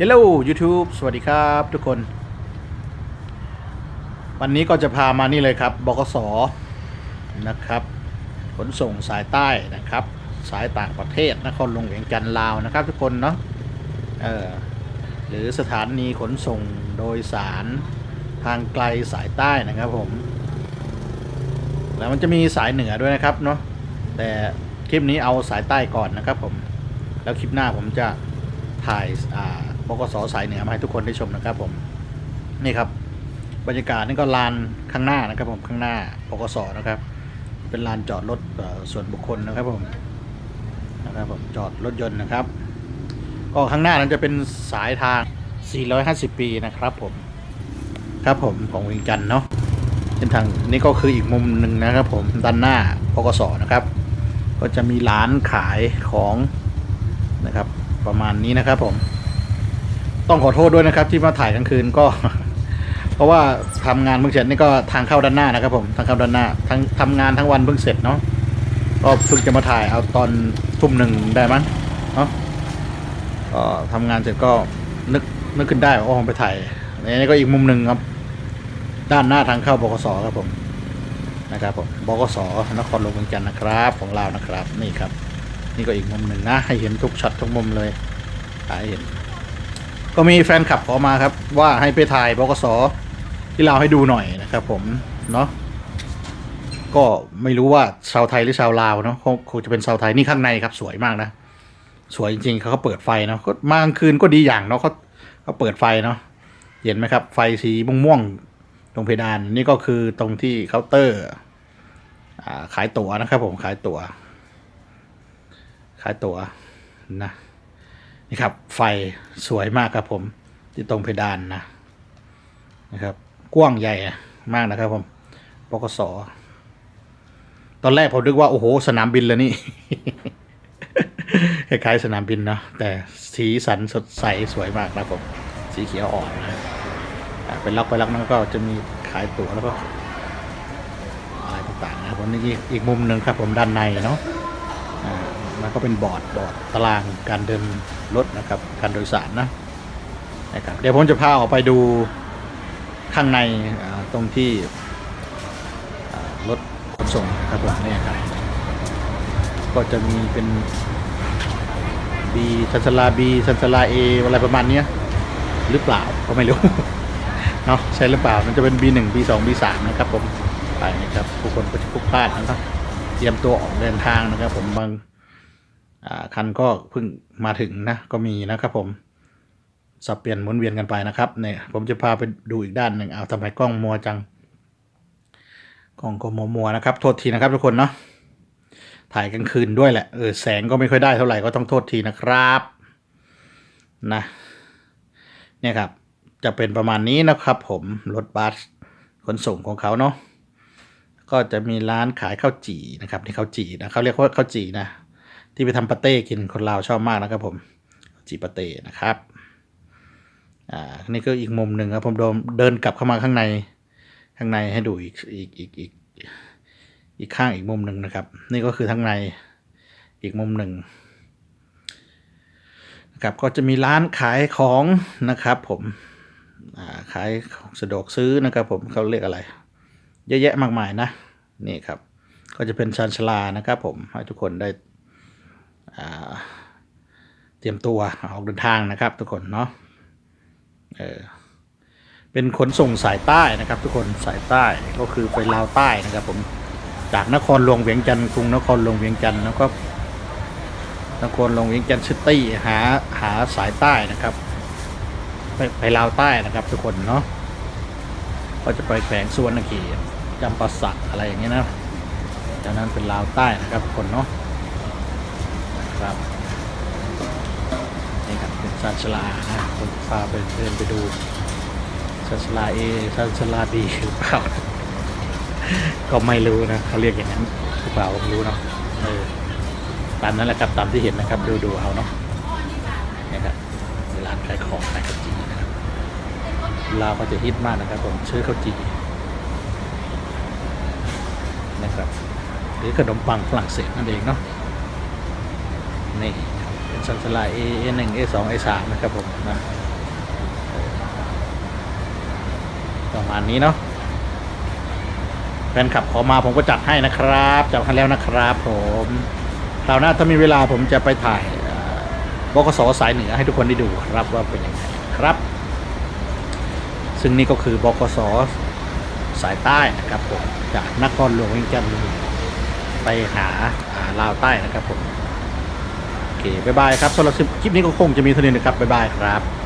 Hello YouTube สวัสดีครับทุกคน วันนี้ก็จะพามานี่เลยครับ บกส นะครับ ขนส่งสายใต้นะครับ สายต่างประเทศนครหลวงเวียงจันทร์ลาวนะครับ ทุกคนเนาะเออหรือสถานีขนส่งโดยสารทางไกลสายใต้นะครับผม แล้วมันจะมีสายเหนือด้วยนะครับเนาะแต่คลิปนี้เอาสายใต้ก่อนนะครับผม แล้วคลิปหน้าผมจะถ่ายอ่า บกสสายเหนือมาให้ทุกคนได้ชมนะครับผมนี่ครับ บรรยากาศนี่ก็ลานข้างหน้านะครับผมข้างหน้าบกสนะครับ เป็นลานจอดรถส่วนบุคคลนะครับผมนะครับผมจอดรถยนต์นะครับ ก็ข้างหน้านั้นจะเป็นสายทาง 450 ปีนะครับผมครับผมของวียงจันเนาะเส้นทางนี้ก็คืออีกมุมหนึ่งนะครับผมด้านหน้าบกสนะครับ ก็จะมีร้านขายของนะครับ ประมาณนี้นะครับผม ต้องขอโทษด้วยนะครับที่มาถ่ายกลางคืนก็ เพราะว่าทำงานเพิ่งเสร็จนี่ก็ทางเข้าด้านหน้านะครับ ผมทางเข้าด้านหน้าทั้งทำงานทั้งวันเพิ่งเสร็จเนาะก็เพิ่งจะมาถ่ายเอาตอนทุ่มหนึ่งได้มั้งเนาะก็ทำงานเสร็จก็นึกนึกขึ้นได้ว่าอ๋อไปถ่ายอันนี้ก็อีกมุมหนึ่งครับ ด้านหน้าทางเข้าบกสครับผมนะครับผมบกสนครหลวงเวียงจันทร์นะครับ ของเรานะครับ นี่ครับ นี่ก็อีกมุมหนึ่งนะ ให้เห็นทุกช็อตทุกมุมเลยให้เห็น ก็มีแฟนคลับขอมาครับ ว่าให้ไปถ่ายบกสที่เราวให้ดูหน่อยนะครับ ผมเนาะก็ไม่รู้ว่าชาวไทยหรือชาวลาวเนาะคงจะเป็นชาวไทยนี่ข้างในครับ สวยมากนะสวยจริงๆเขาก็เปิดไฟเนาะก็มากลางคืนก็ดีอย่างเนาะเขาเขาเปิดไฟเนาะเห็นไหมครับ ไฟสีม่วงๆตรงเพดานนี่ก็คือตรงที่เคาน์เตอร์ขายตั๋วนะครับ ผมขายตั๋วขายตั๋วนะ นี่ครับ ไฟสวยมากครับผมที่ตรงเพดานนะนะครับ กว้างใหญ่มากนะครับผมปกสตอนแรกผมนึกว่า โอ้โห สนามบินแล้วนี่คล้ายๆสนามบินเนาะแต่สีสันสดใสสวยมากนะครับผม สีเขียวอ่อนนะเป็นล็อกไปล็อกนั้นก็จะมีขายตั๋วแล้วก็อะไรต่างๆนะครับผมนี่อีกมุมหนึ่งครับผมด้านในเนาะ มันก็เป็นบอร์ดบอร์ดตารางการเดินรถนะครับ การโดยสารนะนะครับ เดี๋ยวผมจะพาออกไปดูข้างในตรงที่รถขนส่งนะครับผมเนี่ยครับ ก็จะมีเป็นบีซันสลาบีซันสลาเออะไรประมาณเนี้ยหรือเปล่าก็ไม่รู้เนาะใช่หรือเปล่ามันจะเป็น B1 B2 B3 นะครับผมไปนะครับผู้คนก็จะพลุกพลาดนะครับเตรียมตัวออกเดินทางนะครับผมบาง คันก็เพิ่งมาถึงนะก็มีนะครับผมสับเปลี่ยนหมุนเวียนกันไปนะครับเนี่ยผมจะพาไปดูอีกด้านหนึ่งเอาทำไมกล้องมัวจังกล้องก็มัวมัวนะครับโทษทีนะครับทุกคนเนาะถ่ายกลางคืนด้วยแหละเออแสงก็ไม่ค่อยได้เท่าไหร่ก็ต้องโทษทีนะครับนะเนี่ยครับจะเป็นประมาณนี้นะครับผมรถบัสขนส่งของเขาเนาะก็จะมีร้านขายข้าวจี่นะครับที่ข้าวจี่นะเขาเรียกว่าข้าวจี่นะ ที่ไปทำปาเต้กินคนลาวชอบมากนะครับผมจีปาเต้นะครับอ่านี่ก็อีกมุมหนึ่งครับผมเดินเดินกลับเข้ามาข้างในข้างในให้ดูอีกอีกอีกอีกอีกข้างอีกมุมหนึ่งนะครับ นี่ก็คือข้างในอีกมุมหนึ่งนะครับก็จะมีร้านขายของนะครับผมขายของสะดวกซื้อนะครับผมเขาเรียกอะไร เยอะแยะมากมายนะนี่ครับ ก็จะเป็นชานชลานะครับผมให้ทุกคนได้ เตรียมตัวออกเดินทางนะครับ ทุกคนเนาะเออเป็นขนส่งสายใต้นะครับ ทุกคนสายใต้ก็คือไปลาวใต้นะครับ ผมจากนครหลวงเวียงจันทร์กรุงนครหลวงเวียงจันทร์แล้วก็นครหลวงเวียงจันทร์ซิตี้หาหาสายใต้นะครับ ไปไปลาวใต้นะครับ ทุกคนเนาะก็จะไปแขวงสุวรรณเขตจำปาสักอะไรอย่างเงี้ยนะจากนั้นเป็นลาวใต้นะครับทุกคนเนาะ ครับนี่ครับเป็นซันชลานะผมพาไปเดินไปดูซันชลาเอซันชลาบีหรือเปล่า ก็ไม่รู้นะเขาเรียกอย่างนั้นหรือเปล่าผมรู้เนาะเออตามนั้นแหละครับตามที่เห็นนะครับ ดูดูเอาเนาะนี่ครับร้านขายของขายขนมจีนนะครับลาวก็จะฮิตมากนะครับ ผมชื่อข้าวจีนะครับหรือขนมปังฝรั่งเศสนั่นเองเนาะ นี่เป็นสันสลาย A A1 A2 A3 นะครับผมนะประมาณนี้เนาะแฟนขับขอมาผมก็จัดให้นะครับจัดให้แล้วนะครับผมคราวหน้าถ้ามีเวลาผมจะไปถ่ายบกสสายเหนือให้ทุกคนได้ดูครับว่าเป็นยังไงครับ ซึ่งนี่ก็คือบกสสายใต้นะครับผมจากนครหลวงเวียงจันทร์ไปหาลาวใต้นะครับผม เค บ๊ายบายครับสำหรับคลิปนี้ก็คงจะมีเท่านี้นะครับ บ๊ายบายครับ